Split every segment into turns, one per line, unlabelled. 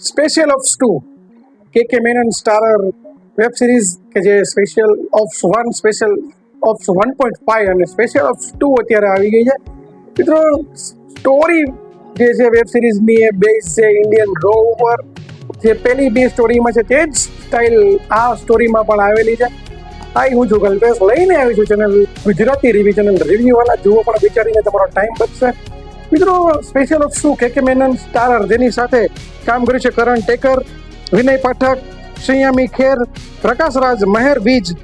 Special ops two કે કે Menon starrer web series કે જે special ops one special ops one point five અને સ્પેશિયલ ઓફ્સ ટુ અત્યારે આવી ગઈ છે. મિત્રો સ્ટોરી જે છે વેબ સિરીઝની એ બેઝ છે ઇન્ડિયન રો ઉપર. જે પહેલી બે સ્ટોરીમાં છે તે જ સ્ટાઇલ આ સ્ટોરીમાં પણ આવેલી છે. આઈ હું છું કલ્પેશ લઈને આવી છું channel Gujarati review channel review વાળા. જુઓ પણ વિચારીને તમારો ટાઈમ બચશે. મિત્રો સ્પેશિયલ ઓફ શું? કે કે મેનન સ્ટારર જેની સાથે કામ કર્યું છે કરણ ટેકર, વિનય પાઠક સંયામી ખેર, પ્રકાશ રાજ, મહેર બીજ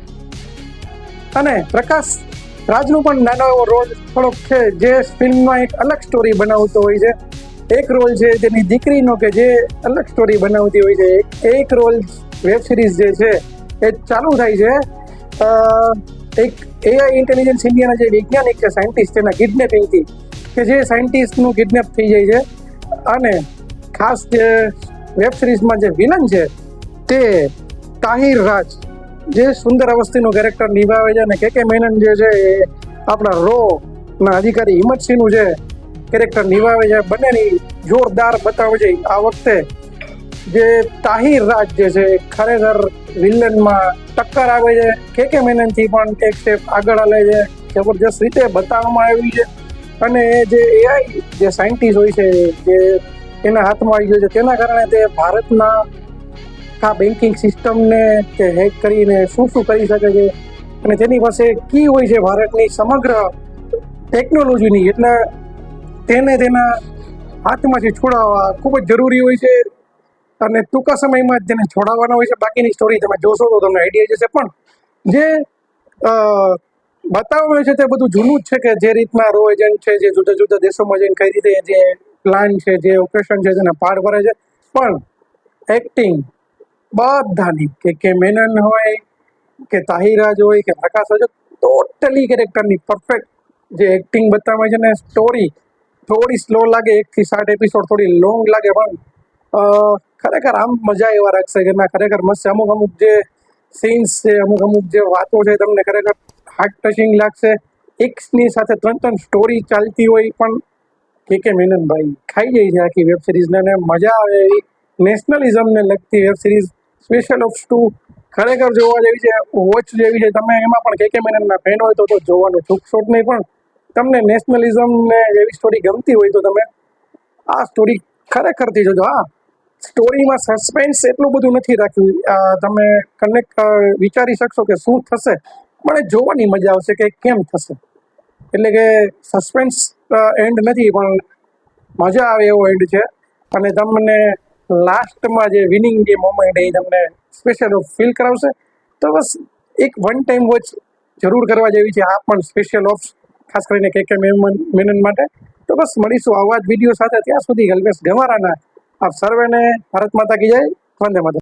અને પ્રકાશ રાજનું પણ નાનો એવો રોલ થોડોક છે જે ફિલ્મમાં એક અલગ સ્ટોરી બનાવતો હોય છે. એક રોલ છે તેની દીકરીનો કે જે અલગ સ્ટોરી બનાવતી હોય છે. એક- રોલ વેબ સિરીઝ જે છે એ ચાલુ થાય છે. એક એઆઈ ઇન્ટેલિજન્સ ઇન્ડિયાના જે વૈજ્ઞાનિક છે સાયન્ટિસ્ટ તેના કિડનેપિંગથી કે જે સાયન્ટિસ્ટનું કિડનેપ થઈ જાય છે અને ખાસ જે વેબ સિરીઝમાં જે વિલન છે તે તાહિર રાજ, જે સુંદર અવસ્થીનું કેરેક્ટર નિભાવે છે અને કે કે મેનન જે છે એ આપણા રો ના અધિકારી હિંમતસિંહનું જે કેરેક્ટર નિભાવે છે, બંનેની જોરદાર બતાવે છે. આ વખતે જે તાહિર રાજ જે છે ખરેખર વિલનમાં ટક્કર આવે છે. કે કે મેનનથી પણ એક સ્ટેપ આગળ હાલે છે. જબરજસ્ત રીતે બતાવવામાં આવી છે. અને જે એઆઈ જે સાયન્ટિસ્ટ હોય છે, જે એના હાથમાં આવી ગયો છે, તેના કારણે તે ભારતના આ બેન્કિંગ સિસ્ટમને તે હેક કરીને શું શું કરી શકે છે અને તેની પાસે કી હોય છે ભારતની સમગ્ર ટેકનોલોજીની એટલે તેને તેના હાથમાંથી છોડાવવા ખૂબ જ જરૂરી હોય છે અને ટૂંકા સમયમાં જ તેને છોડાવવાના હોય છે. બાકીની સ્ટોરી તમે જોશો તો તમને આઈડિયા જશે. પણ જે બતાવવામાં છે તે બધું જૂનું જ છે કે જે રીતના રો એજન્ટ છે, જે જુદા જુદા દેશોમાં જઈને કઈ રીતે જે પ્લાન છે, જે ઓપરેશન છે, તેના પાર કરે છે પણ એક્ટિંગ બધાની કે કે મેનન હોય, કે તાહિરાજ હોય, કે પ્રકાશ હોય ટોટલી કેરેક્ટરની પરફેક્ટ જે એક્ટિંગ બતાવવામાં છે ને સ્ટોરી થોડી સ્લો લાગે એકથી સાઠ એપિસોડ થોડી લોંગ લાગે, પણ ખરેખર આમ મજા એવા રાખશે કે ના, ખરેખર મસ્ત. અમુક અમુક જે સીન્સ છે, અમુક અમુક જે વાતો છે, તમને ખરેખર હાર્ટ ટચિંગ લાગશે એક્સની સાથે ત્રણ ત્રણ સ્ટોરી ચાલતી હોય પણ કે કે મેનનભાઈ. ખાઈ જાય છે આખી વેબ સિરીઝને અને મજા આવે એવી નેશનલિઝમને લગતી web series special ops two ખરેખર જોવા જેવી છે વોચ જેવી છે. તમે એમાં પણ કે કે મેનનના ફેન હોય તો તો જોવાનું છૂટછોટ નહીં, પણ તમને નેશનલિઝમ ને એવી સ્ટોરી ગમતી હોય તો તમે આ સ્ટોરી ખરેખરથી જોજો. હા સ્ટોરીમાં સસ્પેન્સ એટલું બધું નથી રાખ્યું. તમે કનેક્ટ વિચારી શકશો કે શું થશે. એ જોવાની મજા આવશે કે કેમ થશે. એટલે કે સસ્પેન્સ એન્ડ નથી, પણ મજા આવે એવો એન્ડ છે. અને તમને લાસ્ટમાં જે વિનિંગ જે મોમેન્ટ એ તમને સ્પેશિયલ ફીલ કરાવશે. તો બસ એક વન ટાઈમ વોચ જરૂર કરવા જેવી છે. આ પણ સ્પેશિયલ ઓફ ખાસ કરીને કે કે મેનન માટે. તો બસ મળીશું આવા જ વીડિયો સાથે. ત્યાં સુધી કલ્પેશ ગવારાના આપ સર્વેને ભારત માતા કી જય. વંદે માતા